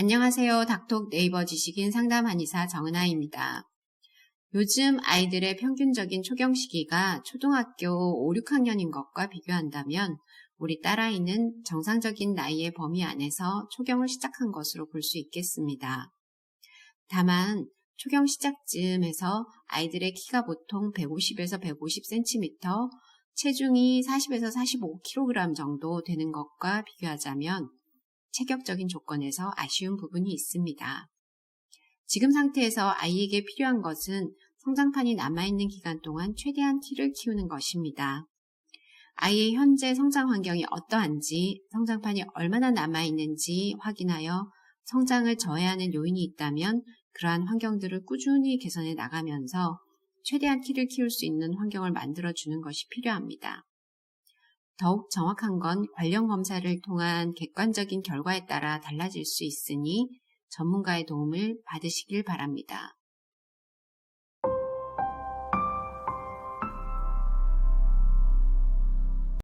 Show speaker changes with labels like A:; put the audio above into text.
A: 안녕하세요. 닥톡 네이버 지식인 상담 한의사 정은아입니다. 요즘 아이들의 평균적인 초경 시기가 초등학교 5, 6학년인 것과 비교한다면 우리 딸아이는 정상적인 나이의 범위 안에서 초경을 시작한 것으로 볼 수 있겠습니다. 다만 초경 시작쯤에서 아이들의 키가 보통 150에서 150cm, 체중이 40에서 45kg 정도 되는 것과 비교하자면 체격적인 조건에서 아쉬운 부분이 있습니다. 지금 상태에서 아이에게 필요한 것은 성장판이 남아있는 기간 동안 최대한 키를 키우는 것입니다. 아이의 현재 성장 환경이 어떠한지, 성장판이 얼마나 남아있는지 확인하여 성장을 저해하는 요인이 있다면 그러한 환경들을 꾸준히 개선해 나가면서 최대한 키를 키울 수 있는 환경을 만들어주는 것이 필요합니다. 더욱 정확한 건 관련 검사를 통한 객관적인 결과에 따라 달라질 수 있으니 전문가의 도움을 받으시길 바랍니다.